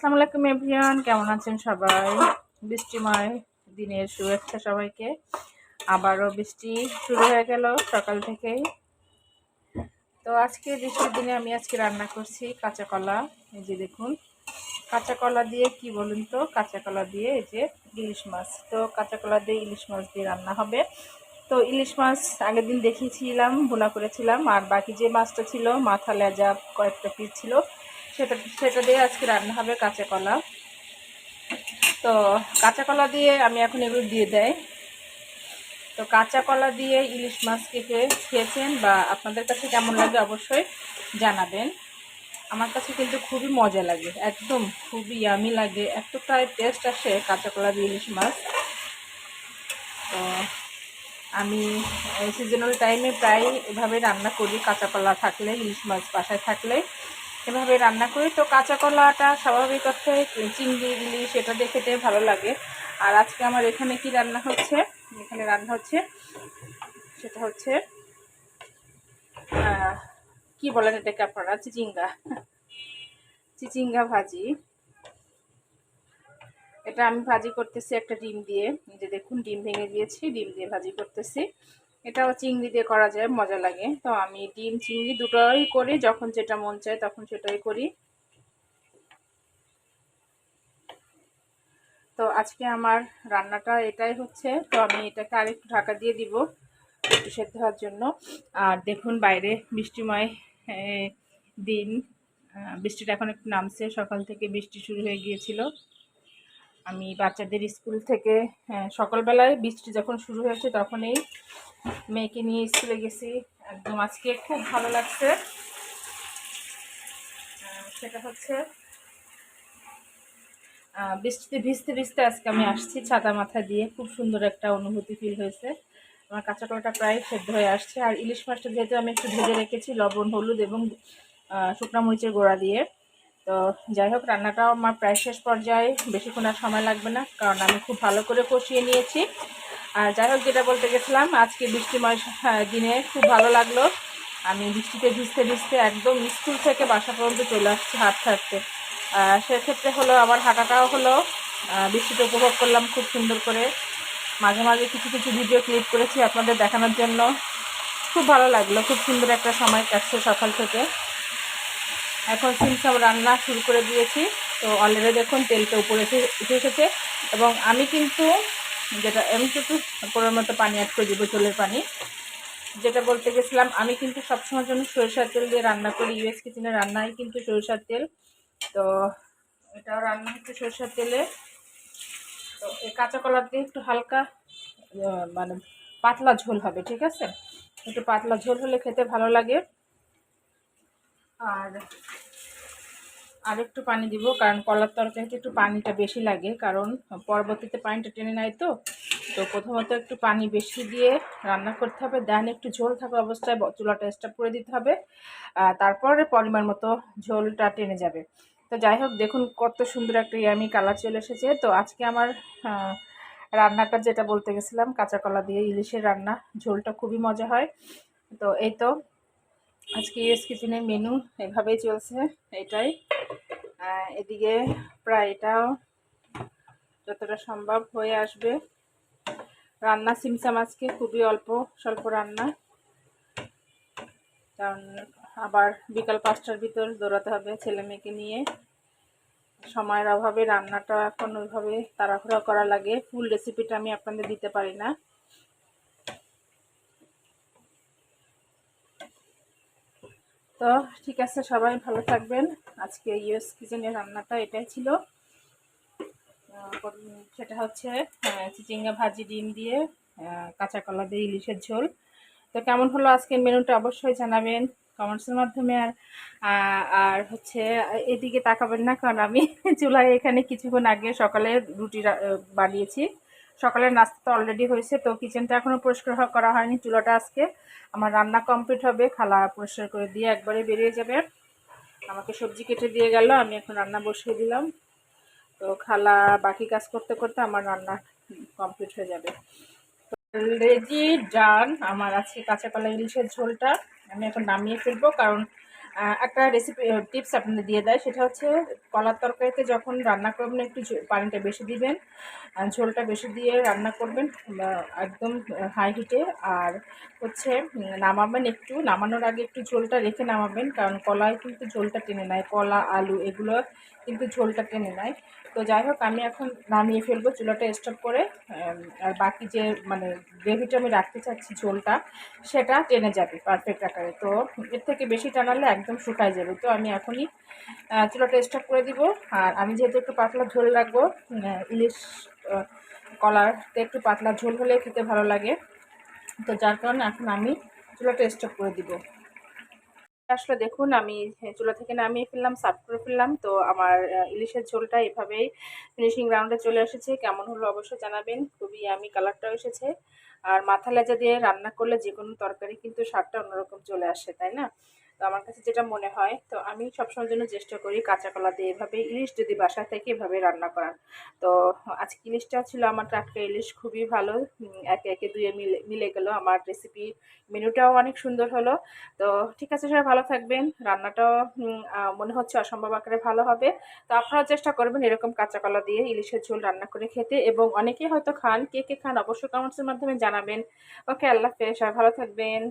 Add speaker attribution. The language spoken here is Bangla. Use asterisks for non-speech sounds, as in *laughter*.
Speaker 1: আসসালামু আলাইকুম কেমন আছেন সবাই? বৃষ্টিময় দিনের শুভেচ্ছা সবাইকে। আবারও বৃষ্টি শুরু হয়ে গেল সকাল থেকেই। তো আজকে বৃষ্টির দিনে আমি আজকে রান্না করছি কাঁচা কলা। এই যে দেখুন, কাঁচা কলা দিয়ে কি বলুন তো? কাঁচা কলা দিয়ে এই যে ইলিশ মাছ। তো কাঁচা কলা দিয়ে ইলিশ মাছ দিয়ে রান্না হবে। তো ইলিশ মাছ আগের দিন দেখিয়েছিলাম, ভুনা করেছিলাম। আর বাকি যে মাছটা ছিল, মাথা লেজা কয়েকটা পিস ছিল সেটা সেটা দিয়ে আজকে রান্না হবে কাঁচা কলা। তো কাঁচা কলা দিয়ে আমি এখন এগুলো দিয়ে দেয় তো কাঁচা কলা দিয়ে ইলিশ মাছ কেটে খেয়েছেন বা আপনাদের কাছে কেমন লাগে অবশ্যই জানাবেন। আমার কাছে কিন্তু খুবই মজা লাগে, একদম খুবই ইয়ামি লাগে, এতটাই টেস্ট আসে কাঁচা কলা দিয়ে ইলিশ মাছ। তো আমি সিজনাল টাইমে প্রায় এভাবে রান্না করি, কাঁচা কলা থাকলে, ইলিশ মাছ বাসায় থাকলে। এভাবে রান্না করি। তো কাঁচা কলাটা স্বাভাবিক অর্থে চিংড়ি, ইলিশ এটা দেখতে ভালো লাগে। আর আজকে আমার এখানে কি রান্না হচ্ছে? এখানে রান্না হচ্ছে, সেটা হচ্ছে কি বলেন এটাকে আপনারা? চিচিঙ্গা। চিচিঙ্গা ভাজি। এটা আমি ভাজি করতেছি একটা ডিম দিয়ে। যে দেখুন, ডিম ভেঙে দিয়েছি ডিম দিয়ে ভাজি করতেছি। এটাও চিংড়ি দিয়ে করা যায়, মজা লাগে। তো আমি ডিম, চিংড়ি দুটোই করি, যখন যেটা মন চায় তখন সেটাই করি। তো আজকে আমার রান্নাটা এটাই হচ্ছে। তো আমি এটাকে আরেকটু ঢাকা দিয়ে দিব একটু সেদ্ধ হওয়ার জন্য। আর দেখুন বাইরে বৃষ্টিময় দিন। বৃষ্টিটা এখন একটু নামছে, সকাল থেকে বৃষ্টি শুরু হয়ে গিয়েছিল। আমি বাচ্চাদের স্কুল থেকে হ্যাঁ, সকালবেলায় বৃষ্টি যখন শুরু হয়েছে তখনই মেয়েকে নিয়ে স্কুলে গেছি। একদম আজকে খুব ভালো লাগছে। সেটা হচ্ছে বৃষ্টিতে ভিজতে ভিজতে আজকে আমি আসছি ছাতা মাথা দিয়ে। খুব সুন্দর একটা অনুভূতি ফিল হয়েছে। আমার কাঁচা কলাটা প্রায় সেদ্ধ হয়ে আসছে। আর ইলিশ মাছটা যেহেতু আমি একটু ভেজে রেখেছি লবণ হলুদ এবং শুকনা মরিচের গোড়া দিয়ে। তো যাই হোক, রান্নাটাও আমার প্রায় শেষ পর্যায়ে। বেশিক্ষণ আর সময় লাগবে না, কারণ আমি খুব ভালো করে কষিয়ে নিয়েছি। আর যাই হোক, যেটা বলতে গেছিলাম, আজকে বৃষ্টিময় দিনে খুব ভালো লাগল। আমি বৃষ্টিতে ভিজতে ভিজতে একদম স্কুল থেকে বাসা পর্যন্ত চলে আসছি হাঁটতে হাঁটতে। সেক্ষেত্রে হলো আমার হাঁটাটাও হলো। বৃষ্টিতে উপভোগ করলাম খুব সুন্দর করে। মাঝে মাঝে কিছু কিছু ভিডিও ক্লিপ করেছি আপনাদের দেখানোর জন্য। খুব ভালো লাগল, খুব সুন্দর একটা সময় কাটছে সকাল থেকে। এখন সিম সব রান্না শুরু করে দিয়েছি। তো অলরেডি দেখুন তেলটা উপরে উঠে এসেছে। এবং আমি কিন্তু যেটা, আমি একটু মতো পানি অ্যাড করে দেবো, চোলের পানি। যেটা বলতে গেছিলাম, আমি কিন্তু সবসময় জন্য সরিষার তেল দিয়ে রান্না করি। ইউএস কিচেনে রান্নাই কিন্তু সরিষার তেল। তো এটাও রান্না হচ্ছে সরিষার তেলে। তো এই কাঁচা কলার দিয়ে একটু হালকা মানে পাতলা ঝোল হবে, ঠিক আছে? একটু পাতলা ঝোল হলে খেতে ভালো লাগে। আর আর একটু পানি দিব, কারণ কলার তরকারিতে একটু পানিটা বেশি লাগে, কারণ পরবর্তীতে পানিটা টেনে নেয় তো। তো প্রথমত একটু পানি বেশি দিয়ে রান্না করতে হবে, দেন একটু ঝোল থাকা অবস্থায় চুলাটা স্টাপ করে দিতে হবে তারপরে পরিমাণ মতো ঝোলটা টেনে যাবে। তো যাই হোক, দেখুন কত সুন্দর একটা ইয়ামি কালার চলে এসেছে। তো আজকে আমার রান্নাটা যেটা বলতে গেছিলাম, কাঁচা কলা দিয়ে ইলিশের রান্না, ঝোলটা খুবই মজা হয়। তো এই তো আজকে ইউএস কিচেনের মেনু এভাবেই চলছে, এটাই। এদিকে প্রায় এটাও যতটা সম্ভব হয়ে আসবে। রান্না সিমসাম আজকে খুবই অল্প, স্বল্প রান্না। কারণ আবার বিকাল পাঁচটার ভিতর দৌড়াতে হবে ছেলে মেয়েকে নিয়ে। সময়ের অভাবে রান্নাটা এখন ওইভাবে তাড়াহুড়া করা লাগে। ফুল রেসিপিটা আমি আপনাদের দিতে পারি না। তো ঠিক আছে, সবাই ভালো থাকবেন। আজকে ইউএস কিচেনের রান্নাটা এটাই ছিল। সেটা হচ্ছে চিচিঙ্গা ভাজি ডিম দিয়ে কাঁচা কলা দিয়ে ইলিশের ঝোল। তো কেমন হলো আজকের মেনুটা অবশ্যই জানাবেন কমেন্টসের মাধ্যমে। আর আর হচ্ছে, এদিকে তাকাবেন না, কারণ আমি *laughs* চুলায় এখানে কিছুক্ষণ আগে সকালে রুটি বানিয়েছি। সকালের নাস্তা তো অলরেডি হয়েছে, তো কিচেনটা এখনও পরিষ্কার করা হয়নি, চুলাটা আজকে। আমার রান্না কমপ্লিট হবে, খালা পরিষ্কার করে দিয়ে একবারে বেরিয়ে যাবে। আমাকে সবজি কেটে দিয়ে গেল, আমি এখন রান্না বসিয়ে দিলাম। তো খালা বাকি কাজ করতে করতে আমার রান্না কমপ্লিট হয়ে যাবে। রেজি ডান আমার আজকে কাঁচা কলা ইলিশের ঝোলটা, আমি এখন নামিয়ে ফেলব, কারণ একটা রেসিপি টিপস আপনাদের দিয়ে দেয়। সেটা হচ্ছে, কলার তরকারিতে যখন রান্না করবেন, একটু পানিটা বেশি দিবেন। ঝোলটা বেশি দিয়ে রান্না করবেন একদম হাই হিটে আর হচ্ছে নামাবেন একটু। নামানোর আগে একটু ঝোলটা রেখে নামাবেন, কারণ কলায় কিন্তু ঝোলটা টেনে নেয়। কলা, আলু, এগুলো কিন্তু ঝোলটা টেনে নেয়। তো যাই হোক, আমি এখন নামিয়ে ফেলব চুলাটা স্টপ করে। আর বাকি যে মানে গ্রেভিটা আমি রাখতে চাচ্ছি ঝোলটা, সেটা টেনে যাবে পারফেক্ট আকারে। তো এর থেকে বেশি টানালে একদম শুকায় যাবে। তো আমি এখনই চুলাটা স্টপ করে দিব। আর আমি যেহেতু একটু পাতলা ঝোল রাখব ইলিশ কলারতে একটু পাতলা ঝোল হলে খেতে ভালো লাগে। তো যার কারণে এখন আমি চুলাটা স্টপ করে দিব। আসলে দেখুন, আমি চুলা থেকে নামিয়ে ফেললাম সার্ভ করে ফেললাম। তো আমার ইলিশের ঝোলটা এভাবেই ফিনিশিং রাউন্ডে চলে এসেছে। কেমন হলো অবশ্যই জানাবেন, খুবই আমি কালারটাও এসেছে। আর মাথা লেজা দিয়ে রান্না করলে যে কোনো তরকারি কিন্তু স্বাদটা অন্যরকম চলে আসে, তাই না? তো আমার কাছে যেটা মনে হয়, তো আমি সবসময়ের জন্য চেষ্টা করি কাঁচা কলা দিয়ে এভাবে ইলিশ যদি বাসায় থেকে এভাবে রান্না করার। তো আজকে ইলিশটা ছিল আমার টাটকা ইলিশ, খুবই ভালো। একে একে দুয়ে মিলে মিলে গেলো। আমার রেসিপি মেনুটাও অনেক সুন্দর হলো। তো ঠিক আছে সবাই, ভালো থাকবেন। রান্নাটাও মনে হচ্ছে অসম্ভব আকারে ভালো হবে। তো আপনারাও চেষ্টা করবেন এরকম কাঁচা কলা দিয়ে ইলিশের ঝোল রান্না করে খেতে এবং অনেকেই হয়তো খান, কে কে খান অবশ্যই কমেন্টসের মাধ্যমে জানাবেন। ওকে, আল্লাহ হাফেজ, সবাই ভালো থাকবেন।